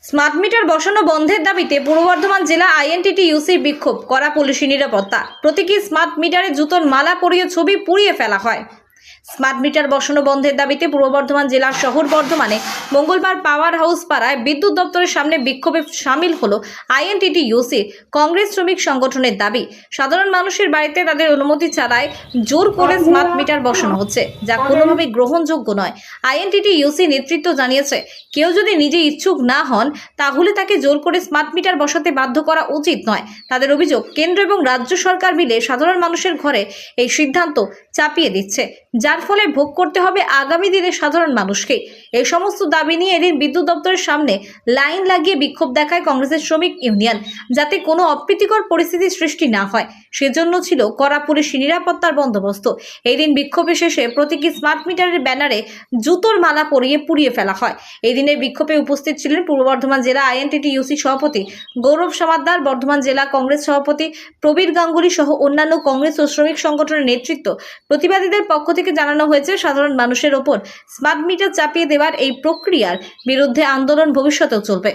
Smart meter বসানো বন্ধের দাবিতে পূর্ব বর্ধমান জেলা আইএনটিটি ইউসির বিক্ষোভ। করা পুলিশি নিরাপত্তা। প্রতীকী স্মার্ট মিটারে জুতোর মালা পরিয়ে ছবি পুড়িয়ে ফেলা হয়। স্মার্ট মিটার বসানো বন্ধের দাবিতে পূর্ব বর্ধমান জেলার শহর বর্ধমানে মঙ্গলবার পাওয়ার হাউস পাড়ায় বিদ্যুৎ দপ্তরের সামনে বিক্ষোভে সামিল হলো আইএনটিটি ইউসি কংগ্রেস শ্রমিক সংগঠনের দাবি। সাধারণ মানুষের বাড়িতে তাদের অনুমতি ছাড়াই জোর করে স্মার্ট মিটার বসানো হচ্ছে, যা কোনোভাবেই গ্রহণযোগ্য নয়। আইএনটিটি ইউসি নেতৃত্ব জানিয়েছে, কেউ যদি নিজে ইচ্ছুক না হন, তাহলে তাকে জোর করে স্মার্ট মিটার বসাতে বাধ্য করা উচিত নয়। তাদের অভিযোগ, কেন্দ্র এবং রাজ্য সরকার মিলে সাধারণ মানুষের ঘরে এই সিদ্ধান্ত চাপিয়ে দিচ্ছে যার ফলে ভোগ করতে হবে আগামী দিনে সাধারণ মানুষকে। এই সমস্ত দাবি নিয়ে এদিন বিদ্যুৎ দপ্তরের সামনে লাইন লাগিয়ে বিক্ষোভ দেখায় কংগ্রেসের শ্রমিক ইউনিয়ন, যাতে কোনো অপ্রীতিকর পরিস্থিতির সৃষ্টি না হয়। সেজন্য ছিল কড়া পুলিশি নিরাপত্তার বন্দোবস্ত। এই দিন বিক্ষোভে শেষে প্রতীকী স্মার্ট মিটারের ব্যানারে জুতোর মালা পরিয়ে পুড়িয়ে ফেলা হয়। এই দিনের বিক্ষোভে উপস্থিত ছিলেন পূর্ব বর্ধমান জেলা আইএনটিটি ইউসি সভাপতি গৌরব সমাদ্দার, বর্ধমান জেলা কংগ্রেস সভাপতি প্রবীর গাঙ্গুলি সহ অন্যান্য কংগ্রেস ও শ্রমিক সংগঠনের নেতৃত্ব। প্রতিবাদীদের পক্ষ থেকে জানানো হয়েছে সাধারণ মানুষের ওপর। স্মার্ট মিটার চাপিয়ে দেওয়ার এই প্রক্রিয়ার বিরুদ্ধে আন্দোলন ভবিষ্যতেও চলবে।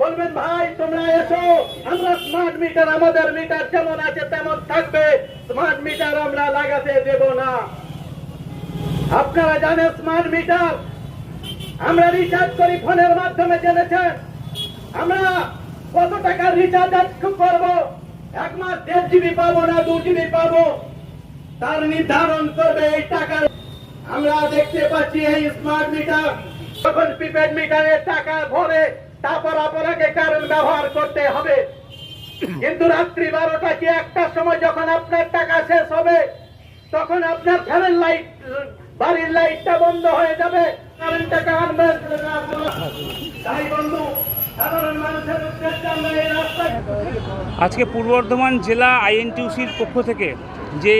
বলবেন, ভাই, তোমরা এসো। আমরা স্মার্ট মিটার আমাদের মিটার যেমন আছে তেমন থাকবে। স্মার্ট মিটার আমরা লাগাতে দেব না। আপনারা জানেন স্মার্ট মিটার আমরা রিচার্জ করি ফোনের মাধ্যমে, জেনেছেন? আমরা কত টাকার রিচার্জ করব? এক মাস দেড় জিবি পাবো না দু জিবি পাবো? তার নির্ধারণ করবে এই টাকা আমরা দেখতে পাচ্ছি এই স্মার্ট মিটার যখন প্রিপেড মিটারের টাকা ভরে তারপর আপনাকে কারণ ব্যবহার করতে হবে। কিন্তু রাত্রি বারোটা কি একটার সময় যখন আপনার টাকা শেষ হবে তখন আপনার ফ্যানের লাইট বাড়ির লাইটটা বন্ধ হয়ে যাবে। কারেন্ট টাকা আনবেন তাই বন্ধু সাধারণ মানুষের উদ্দেশ্যে আমরা এই রাস্তায় আজকে পূর্ব বর্ধমান জেলা আইএনটিউসির পক্ষ থেকে যে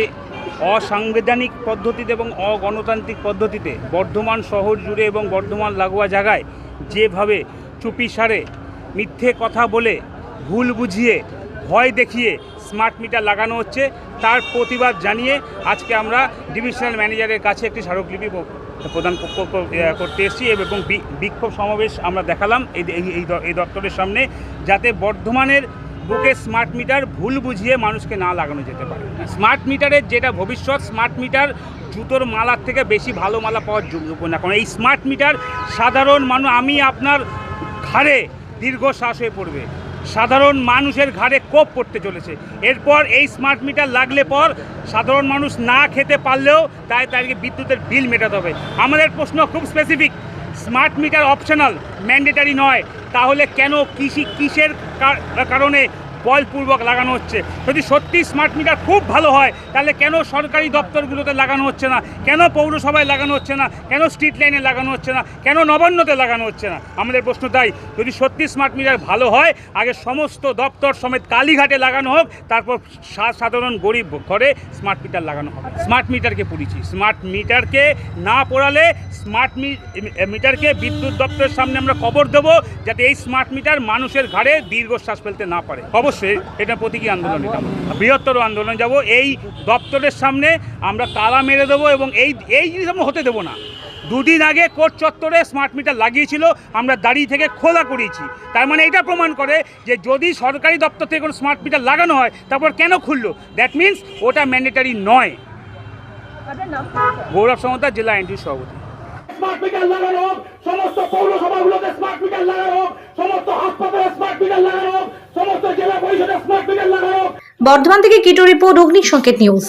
অসাংবিধানিক পদ্ধতিতে এবং অগণতান্ত্রিক পদ্ধতিতে বর্ধমান শহর জুড়ে এবং বর্ধমান লাগোয়া জায়গায় যেভাবে চুপি সারে, মিথ্যে কথা বলে, ভুল বুঝিয়ে, ভয় দেখিয়ে স্মার্ট মিটার লাগানো হচ্ছে, তার প্রতিবাদ জানিয়ে আজকে আমরা ডিভিশনাল ম্যানেজারের কাছে একটি স্মারকলিপি প্রদান করতে এসেছি এবং বিক্ষোভ সমাবেশ আমরা দেখালাম এই এই দপ্তরের সামনে যাতে বর্ধমানের বুকে স্মার্ট মিটার ভুল বুঝিয়ে মানুষকে না লাগানো যেতে পারে। স্মার্ট মিটারের যেটা ভবিষ্যৎ স্মার্ট মিটার জুতোর মালার থেকে বেশি ভালো মালা পাওয়ার যোগ্য না কারণ এই স্মার্ট মিটার সাধারণ মানুষ আমি আপনার ঘাড়ে দীর্ঘশ্বাস হয়ে পড়বে। সাধারণ মানুষের ঘাড়ে কোপ পড়তে চলেছে। এরপর এই স্মার্ট মিটার লাগলে পর সাধারণ মানুষ না খেতে পারলেও তাই তাদেরকে বিদ্যুতের বিল মেটাতে হবে। আমাদের প্রশ্ন খুব specific smart meter optional mandatory নয়। তাহলে কেন কৃষি কিসের কারণে বলপূর্বক লাগানো হচ্ছে। যদি সত্যি স্মার্ট মিটার খুব ভালো হয়, তাহলে কেন সরকারি দপ্তরগুলোতে লাগানো হচ্ছে না? কেন পৌরসভায় লাগানো হচ্ছে না? কেন স্ট্রিট লাইনে লাগানো হচ্ছে না? কেন নবান্নতে লাগানো হচ্ছে না? আমাদের প্রশ্ন তাই, যদি সত্যি স্মার্ট মিটার ভালো হয়, আগে সমস্ত দপ্তর সমেত কালীঘাটে লাগানো হোক, তারপর সাধারণ গরিব ঘরে স্মার্ট মিটার লাগানো হবে। স্মার্ট মিটারকে পড়েছি স্মার্ট মিটারকে না পড়ালে স্মার্ট মিটারকে বিদ্যুৎ দপ্তরের সামনে আমরা খবর দেবো, যাতে এই স্মার্ট মিটার মানুষের ঘাড়ে দীর্ঘশ্বাস ফেলতে না পারে। অবশ্যই এটা প্রতীকী আন্দোলন বৃহত্তর আন্দোলন যাব, এই দপ্তরের সামনে আমরা তালা মেরে দেবো এবং এই এই জিনিস আমরা হতে দেবো না। দুদিন আগে কোর্ট চত্বরে স্মার্ট মিটার লাগিয়েছিল, আমরা দাঁড়িয়ে থেকে খোলা করিয়েছি তার মানে এটা প্রমাণ করে যে যদি সরকারি দপ্তর থেকে কোনো স্মার্ট মিটার লাগানো হয়, তারপর কেন খুললো? দ্যাট মিন্স ওটা ম্যান্ডেটারি নয়। গৌরব সমতা, জেলা এনটি সভাপতি। স্মার্ট মিটার লাগানো হোক, সমস্ত পৌরসভাগুলোতে স্মার্ট মিটার লাগানো হোক সমস্ত হাসপাতালে স্মার্ট মিটার লাগানো হোক সমস্ত জেলা পরিষদে স্মার্ট মিটার লাগানো হোক বর্ধমান থেকে কিটো রিপোর্ট অগ্নি সংকেত নিউজ।